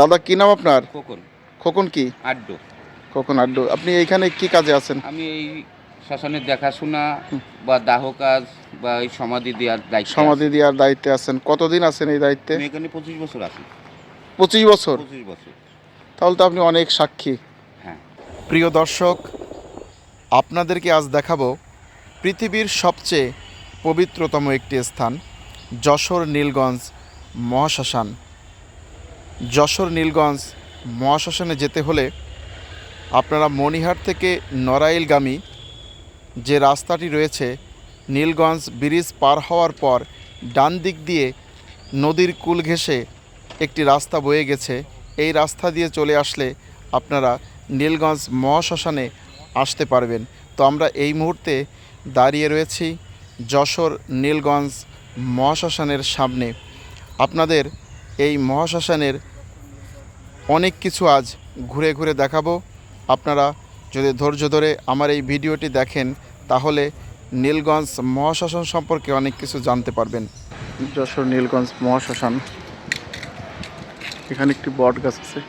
দাদা কি নাম আপনার? খোকন। খোকন কি? আড্ডো। খোকন আড্ডু। আপনি এইখানে কি কাজে আছেন? আমি এই শ্মশানের দেখাশোনা বা দাহ কাজ বা এই সমাধি দেওয়ার দায়িত্ব সমাধি দেওয়ার দায়িত্বে আছেন। কতদিন আছেন এই দায়িত্বে? আমি এখানে পঁচিশ বছর আছি। পঁচিশ বছর? পঁচিশ বছর। তাহলে তো আপনি অনেক সাক্ষী। হ্যাঁ। প্রিয় দর্শক আপনাদেরকে আজ দেখাবো পৃথিবীর সবচেয়ে পবিত্রতম একটি স্থান যশোর নীলগঞ্জ মহাশ্মশান। যশোর নীলগঞ্জ মহাশ্মশানে যেতে হলে আপনারা মণিহাট থেকে নড়াইলগামী যে রাস্তাটি রয়েছে, নীলগঞ্জ ব্রিজ পার হওয়ার পর ডান দিক দিয়ে নদীর কুল ঘেঁষে একটি রাস্তা বয়ে গেছে। এই রাস্তা দিয়ে চলে আসলে আপনারা নীলগঞ্জ মহাশ্মশানে আসতে পারবেন। তো আমরা এই মুহূর্তে দাঁড়িয়ে রয়েছি যশোর নীলগঞ্জ মহাশ্মশানের সামনে। আপনাদের এই মহাশ্মশানের অনেক কিছু আজ ঘুরে ঘুরে দেখাবো। আপনারা যদি ধৈর্য ধরে আমার এই ভিডিওটি দেখেন, তাহলে নীলগঞ্জ মহাশ্মশান সম্পর্কে অনেক কিছু জানতে পারবেন। যশোর নীলগঞ্জ মহাশ্মশান এখানে একটি বট গাছ আছে।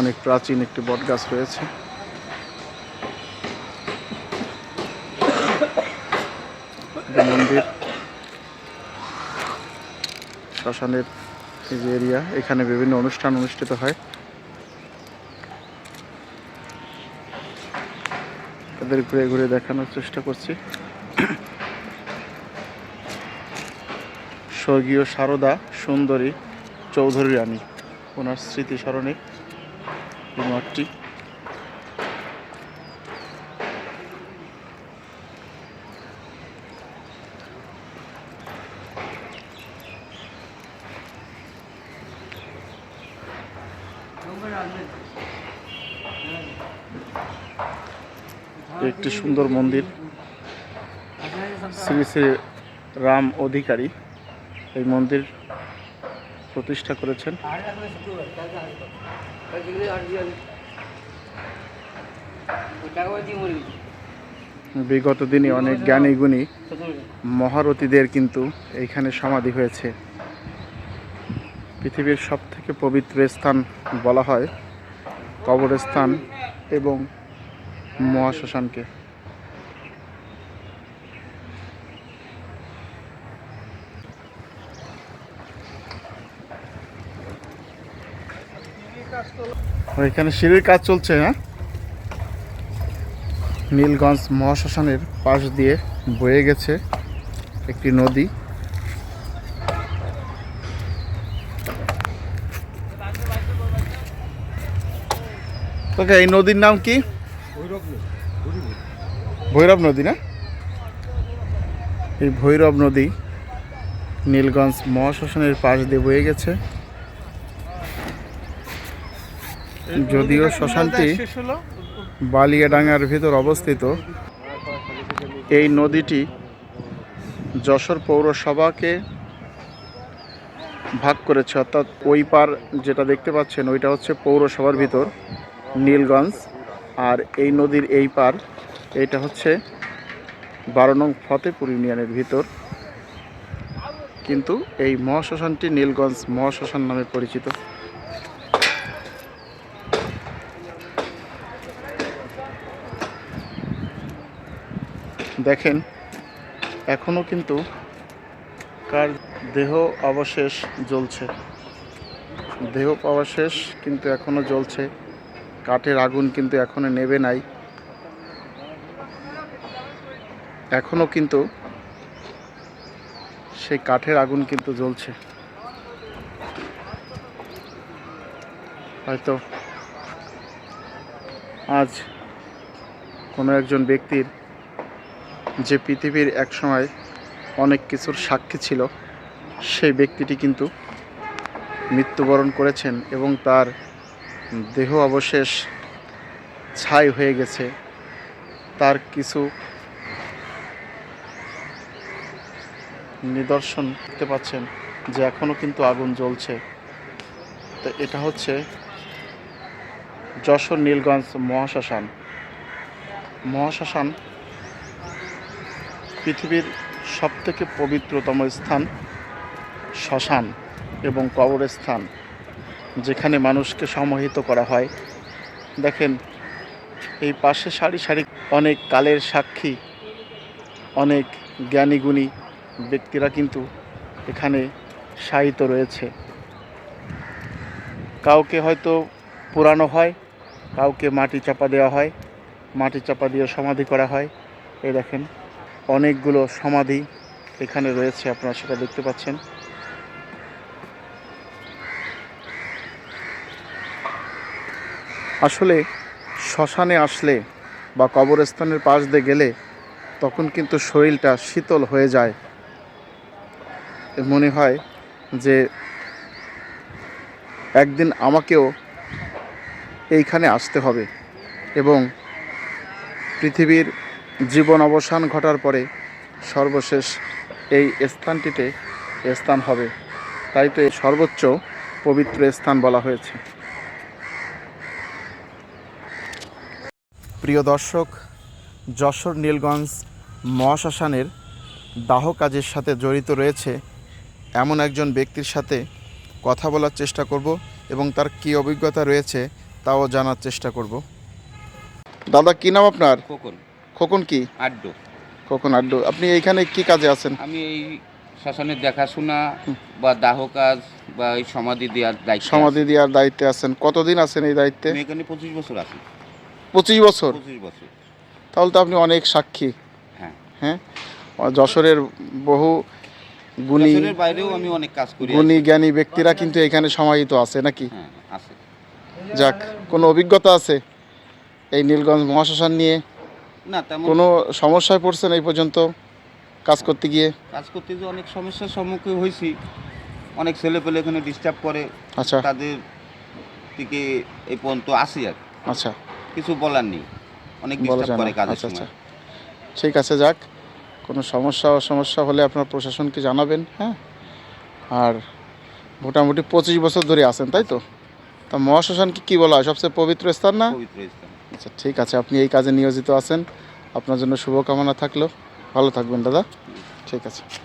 অনেক প্রাচীন একটি বট গাছ রয়েছে মন্দির। শ্মশানের এই যে এরিয়া, এখানে বিভিন্ন অনুষ্ঠান অনুষ্ঠিত হয়। তাদের ঘুরে ঘুরে দেখানোর চেষ্টা করছি। স্বর্গীয় সারদা সুন্দরী চৌধুরী রানী, ওনার স্মৃতিস্মরণে মাঠটি একটি সুন্দর মন্দির। শ্রী শ্রী রাম অধিকারী এই মন্দির প্রতিষ্ঠা করেছেন। বিগত দিনে অনেক জ্ঞানী গুণী মহারথীদের কিন্তু এইখানে সমাধি হয়েছে। পৃথিবীর সব থেকে পবিত্র স্থান বলা হয় কবরস্থান এবং মহাশ্মশানকে। এখানে সিঁড়ির কাজ চলছে হ্যাঁ? নীলগঞ্জ মহাশ্মশানের পাশ দিয়ে বয়ে গেছে একটি নদী। ওকে এই নদীর নাম কি? ভৈরব নদী না? এই ভৈরব নদী নীলগঞ্জ মহাশ্মশানের পাশ দিয়ে বয়ে গেছে। যদিও শ্মশানটি বালিয়াডাঙ্গার ভিতর অবস্থিত এই নদীটি যশোর পৌরসভাকে ভাগ করেছে। অর্থাৎ ওই পার যেটা দেখতে পাচ্ছেন ওইটা হচ্ছে পৌরসভার ভিতর। নীলগঞ্জ। আর এই নদীর এই পার এইটা হচ্ছে বারো নং ফতেপুর ইউনিয়নের ভিতর। কিন্তু এই মহাশ্মশানটি নীলগঞ্জ মহাশ্মশান নামে পরিচিত। দেখেন এখনও কিন্তু কার দেহ অবশেষ জ্বলছে। দেহ অবশেষ কিন্তু এখনও জ্বলছে। কাঠের আগুন কিন্তু এখনও নেবে নাই। এখনও কিন্তু সেই কাঠের আগুন কিন্তু জ্বলছে। হয়তো আজ কোনো একজন ব্যক্তির যে পৃথিবীর একসময় অনেক কিছুর সাক্ষী ছিল, সেই ব্যক্তিটি কিন্তু মৃত্যুবরণ করেছেন এবং তার দেহ অবশেষ ছাই হয়ে গেছে। তার কিছু নিদর্শন দেখতে পাচ্ছেন যে এখনও কিন্তু আগুন জ্বলছে। তো এটা হচ্ছে যশোর নীলগঞ্জ মহাশ্মশান। মহাশ্মশান পৃথিবীর সবথেকে পবিত্রতম স্থান শ্মশান এবং কবরস্থান। যেখানে মানুষকে সমাহিত করা হয়। দেখেন, এই পাশে সারি সারি অনেক কালের সাক্ষী, অনেক জ্ঞানীগুণী ব্যক্তিরা কিন্তু এখানে শায়িত রয়েছে। কাউকে হয়তো পুরানো হয়, কাউকে মাটি চাপা দেওয়া হয়, মাটি চাপা দিয়ে সমাধি করা হয়। এই দেখেন, অনেকগুলো সমাধি এখানে রয়েছে, আপনারা সেটা দেখতে পাচ্ছেন। আসলে শ্মশানে আসলে বা কবরস্থানের পাশ দিয়ে গেলে তখন কিন্তু শরীরটা শীতল হয়ে যায়। মনে হয় যে একদিন আমাকেও এইখানে আসতে হবে এবং পৃথিবীর জীবন অবসান ঘটার পরে সর্বশেষ এই স্থানটিতে স্থান হবে। তাই তো সর্বোচ্চ পবিত্র স্থান বলা হয়েছে। প্রিয় দর্শক যশোর নীলগঞ্জ মহাশ্মশানের দাহ কাজের সাথে জড়িত রয়েছে এমন একজন ব্যক্তির সাথে কথা বলার চেষ্টা করব এবং তার কী অভিজ্ঞতা রয়েছে তাও জানার চেষ্টা করব। দাদা কি নাম আপনার? খোকন। খোকন কি? আড্ডু। খোকন আড্ডু। আপনি এইখানে কি কাজে আছেন? আমি এই শ্মশানের দেখাশোনা বা দাহ কাজ বা এই সমাধি দেওয়ার দায়িত্ব সমাধি দেওয়ার দায়িত্বে আছেন। কতদিন আছেন এই দায়িত্বে? এখানে পঁচিশ বছর আছি। পঁচিশ বছর? পঁচিশ বছর। তাহলে তো আপনি অনেক সাক্ষী। হ্যাঁ। হ্যাঁ? যশোরের বহু গুণী বাইরেও আমি অনেক কাজ করি। গুণী জ্ঞানী ব্যক্তিরা কিন্তু এখানে সমাহিত আছে নাকি? হ্যাঁ আছে। যাক কোনো অভিজ্ঞতা আছে এই নীলগঞ্জ মহাশ্মশান নিয়ে? না তেমন কোনো সমস্যায় পড়ছেন এই পর্যন্ত কাজ করতে গিয়ে? কাজ করতে যে অনেক সমস্যার সম্মুখীন হয়েছি। অনেক ছেলে পেলে এখানে ডিস্টার্ব করে। আচ্ছা। তাদের থেকে এই পর্যন্ত আসি আর। আচ্ছা। কিছু বলার নেই। অনেক ডিস্টার্ব করে কাজের আচ্ছা আচ্ছা। সময় ঠিক আছে যাক। কোনো সমস্যা অসমস্যা হলে আপনার প্রশাসনকে জানাবেন হ্যাঁ? আর মোটামুটি পঁচিশ বছর ধরে আছেন তাই তো? তা মহাশ্মশানকে কী বলা হয়? সবচেয়ে পবিত্র স্থান না? পবিত্র স্থান। আচ্ছা ঠিক আছে। আপনি এই কাজে নিয়োজিত আছেন। আপনার জন্য শুভকামনা থাকল। ভালো থাকবেন দাদা। ঠিক আছে।